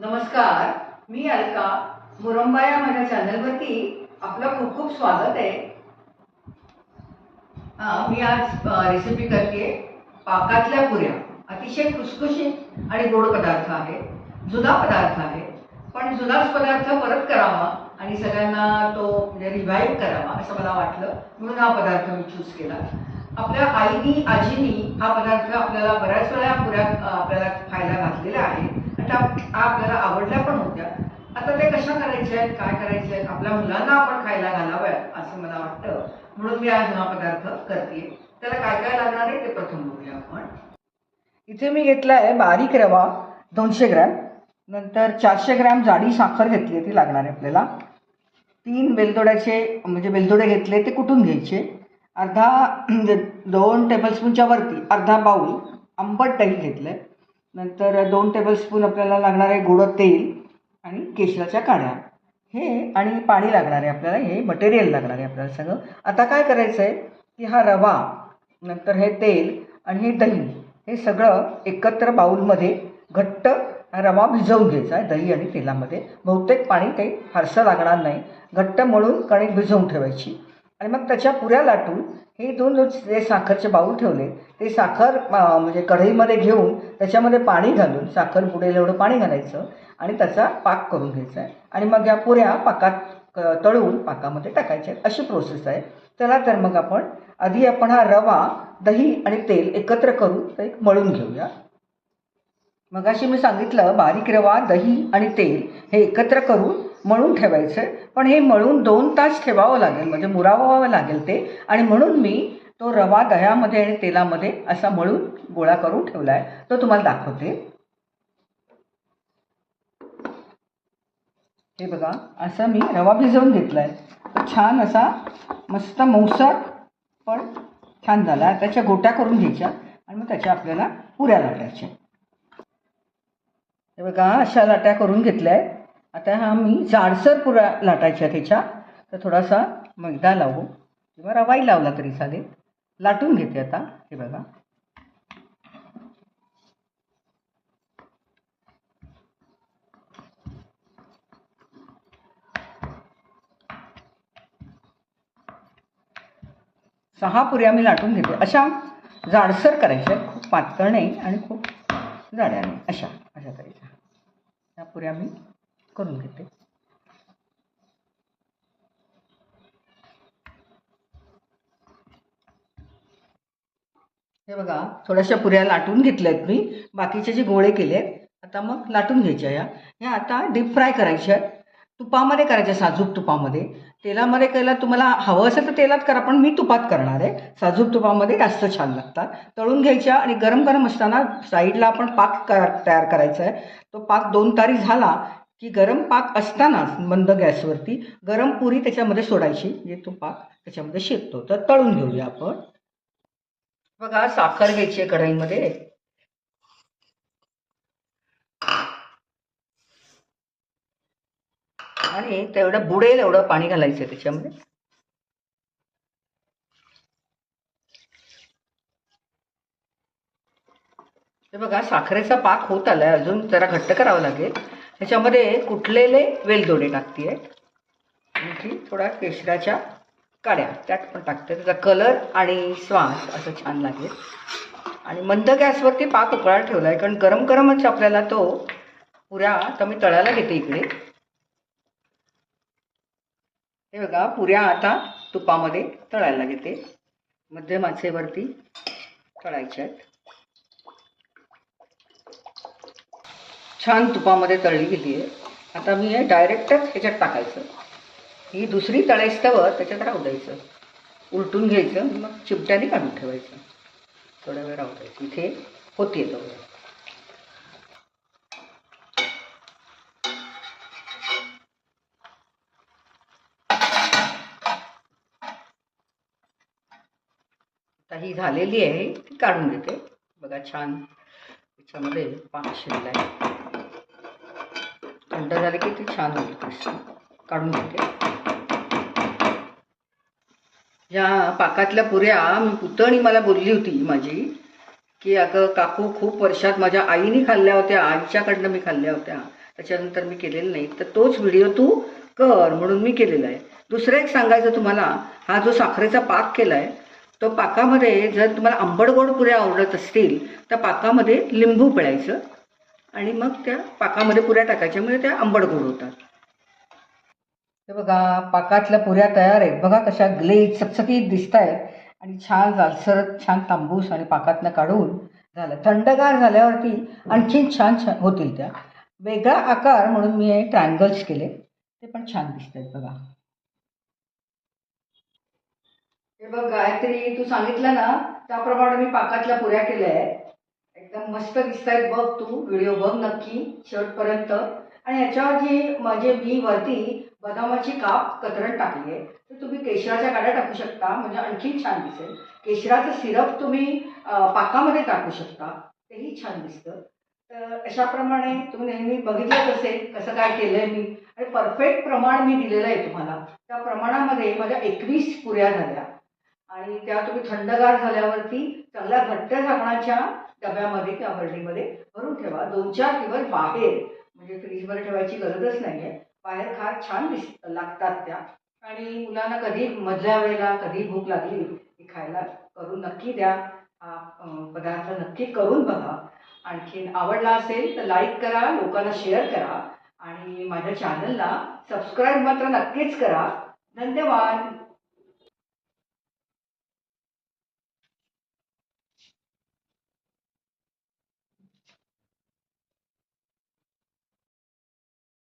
नमस्कार मी अलका मुरंबा या माझ्या चॅनलवरती आपलं खूप खूप स्वागत आहे. हा, मी आज रेसिपी करते पाकातल्या पुऱ्या. अतिशय खुसखुशीत आणि गोड पदार्थ आहे. जुना पदार्थ आहे. पण जुनाच पदार्थ परत करावा आणि सगळ्यांना तो म्हणजे रिव्हाईव्ह करावा असं मला वाटलं. म्हणून हा पदार्थ मी चूज केला. आपल्या आईनी आजीनी हा पदार्थ आपल्याला बऱ्याच वेळा पुऱ्या आपल्याला खायला घातलेला आहे. त्या आपल्याला आवडल्या पण होत्या. आता ते कशा करायच्या आहेत काय करायचे आहेत आपल्या मुलांना आपण खायला घालाव्यात असं मला वाटतं. म्हणून मी आज हा पदार्थ करते त्याला काय काय लागणार आहे ते प्रथम बघूया आपण. इथे मी घेतला आहे बारीक रवा दोनशे ग्रॅम. नंतर चारशे ग्रॅम जाडी साखर घेतली आहे ती लागणार आहे आपल्याला. तीन बेलदोड्याचे म्हणजे बेलदोडे घेतले ते कुटून घ्यायचे? अर्धा म्हणजे दोन टेबलस्पूनच्या वरती अर्धा बाऊल आंबट दही घेतलं आहे नंतर दोन टेबलस्पून आपल्याला लागणार आहे गोडं तेल आणि केशराच्या काड्या. हे आणि पाणी लागणार आहे आपल्याला हे मटेरियल लागणार आहे आपल्याला सगळं. आता काय करायचं आहे की हा रवा नंतर हे तेल आणि हे दही हे सगळं एकत्र बाऊलमध्ये घट्ट रवा भिजवून घ्यायचा आहे दही आणि तेलामध्ये. बहुतेक पाणी काही फारसं लागणार नाही. घट्ट मळून कणिक भिजवून ठेवायची. आणि मग त्याच्या पुऱ्या लाटून हे दोन जो जे साखरचे बाऊल ठेवले ते साखर म्हणजे कढईमध्ये घेऊन त्याच्यामध्ये पाणी घालून साखर बुडेल एवढं पाणी घालायचं आणि त्याचा पाक करून घ्यायचा आहे. आणि मग या पुऱ्या पाकात तळून पाकामध्ये टाकायच्या आहेत. अशी प्रोसेस आहे. चला तर मग आपण आधी आपण हा रवा दही आणि तेल एकत्र करून ते एक मळून घेऊया. मग अशी मी सांगितलं बारीक रवा दही आणि तेल हे एकत्र करून मळून ठेवायचं. पण हे मळून दोन तास ठेवावं लागेल म्हणजे मुरावावं लागेल ते. आणि म्हणून मी तो रवा दह्यामध्ये आणि तेलामध्ये असा मळून गोळा करून ठेवला आहे तो तुम्हाला दाखवते. हे बघा असं मी रवा भिजवून घेतला आहे छान असा मस्त मौसर पण छान झाला. त्याच्या गोट्या करून घ्यायच्या आणि मग त्याच्या आपल्याला पुऱ्या लाटायच्या. हे बघा अशा लाट्या करून घेतल्या आहेत आता हा मी जाडसर पुरा लाटायच्या त्याच्या. तर थोडासा मैदा लावू. किंवा रवाई लावला तरी चालेल. लाटून घेते आता हे बघा. सहा पुऱ्या मी लाटून घेते. अशा जाडसर करायच्या आहेत. खूप पातळ नाही आणि खूप जाड्या नाही. अशा अशा करायच्या त्या पुऱ्या मी करून घेते. हे बघा थोड्याशा पुऱ्या लाटून घेतल्या आहेत मी. बाकीचे जे गोळे केले आहेत आता मग लाटून घ्यायच्या या. ह्या आता डीप फ्राय करायच्या आहेत. तुपामध्ये करायच्या साजूक तुपामध्ये. तेलामध्ये केला तुम्हाला हवं असेल तर तेलात करा पण मी तुपात करणार आहे. साजूक तुपामध्ये जास्त छान लागतात. तळून घ्यायच्या आणि गरम गरम असताना साईडला आपण पाक तयार करायचा आहे. तो पाक दोन तारी झाला की गरम पाक असतानाच मंद गॅसवरती गरम पुरी त्याच्यामध्ये सोडायची म्हणजे तो पाक त्याच्यामध्ये शेकतो तर तळून घेऊया आपण. बघा साखर घ्यायची आहे कढईमध्ये. आणि तेवढं बुडेल एवढं पाणी घालायचं आहे त्याच्यामध्ये. बघा साखरेचा पाक होत आलाय. अजून जरा घट्ट करावं लागेल. त्याच्यामध्ये कुठलेले वेलदोडे टाकते आणखी थोडा केशराच्या काड्या त्यात पण टाकते. त्याचा कलर आणि स्वास असं छान लागेल. आणि मंद गॅसवरती पाक उकळा ठेवला आहे कारण गरम गरमच आपल्याला तो पुऱ्या आता मी तळायला घेते इकडे. हे बघा पुऱ्या आता तुपामध्ये तळायला घेते. मध्यमाचेवरती तळायच्या आहेत. छान तुपामध्ये तळली गेली आहे. आता मी हे डायरेक्टच ह्याच्यात टाकायचं. ही दुसरी तळायस्तवर त्याच्यात राहू द्यायचं. उलटून घ्यायचं मग चिमट्याने काढून ठेवायचं. थोडा वेळ राहू द्यायचं. इथे होती तो आता ही झालेली आहे. ती काढून घेते. बघा छान. त्याच्यामध्ये पाणी शिरलं आहे थंड झाले की ती छान होईल काढून घेते. या पाकातल्या पुऱ्या मी पुतणी मला बोलली होती माझी की अगं काकू खूप वर्षात माझ्या आईने खाल्ल्या होत्या आईच्याकडनं मी खाल्ल्या होत्या. त्याच्यानंतर मी केलेलं नाही. तर तोच व्हिडिओ तू कर म्हणून मी केलेला आहे. दुसरं एक सांगायचं तुम्हाला हा जो साखरेचा पाक केला आहे तो पाकामध्ये जर तुम्हाला आंबट गोड पुऱ्या आवडत असतील तर पाकामध्ये लिंबू पिळायचं. आणि मग त्या पाकामध्ये पुऱ्या टाकायच्या म्हणजे त्या आंबट गोड होतात. हे बघा पाकातल्या पुऱ्या तयार आहेत. बघा कशा ग्लेज चकचकीत दिसत आहेत आणि छान जालसरत छान तांबूस आणि पाकातनं काढून झालं. थंडगार झाल्यावरती आणखीन छान छान होतील त्या. वेगळा आकार म्हणून मी हे ट्रायंगल्स केले. ते पण छान दिसत आहेत बघा. हे बघ गायत्री तू सांगितलं ना त्याप्रमाणे मी पाकातल्या पुऱ्या केल्या आहेत. एकदम मस्त दिसतायत बघ तू व्हिडिओ बघ नक्की शेवटपर्यंत. आणि याच्यावर जी म्हणजे मी वरती बदामाची काप कतरण टाकली आहे तर तुम्ही केशराच्या काड्या टाकू शकता. म्हणजे आणखी छान दिसेल. केशराचं सिरप तुम्ही पाकामध्ये टाकू शकता. तेही छान दिसतं. तर अशाप्रमाणे तुम्ही नेहमी बघितलंच असेल कसं काय केलं आहे मी. आणि परफेक्ट प्रमाण मी दिलेलं आहे तुम्हाला. त्या प्रमाणामध्ये माझ्या एकवीस पुऱ्या झाल्या. आणि त्या तुम्ही थंडगार झाल्यावरती चांगल्या घट्ट झाकणाच्या डब्यामध्ये किंवा बर्डीमध्ये भरून ठेवा. दोन चार दिवस बाहेर म्हणजे फ्रीजवर ठेवायची गरजच नाही आहे बाहेर फार छान दिस लागतात त्या. आणि मुलांना कधी मधल्या वेळेला कधी भूक लागली की खायला करून नक्की द्या. हा पदार्थ नक्की करून बघा. आणखीन आवडला असेल तर लाईक करा लोकांना शेअर करा. आणि माझ्या चॅनलला सबस्क्राईब मात्र नक्कीच करा. धन्यवाद.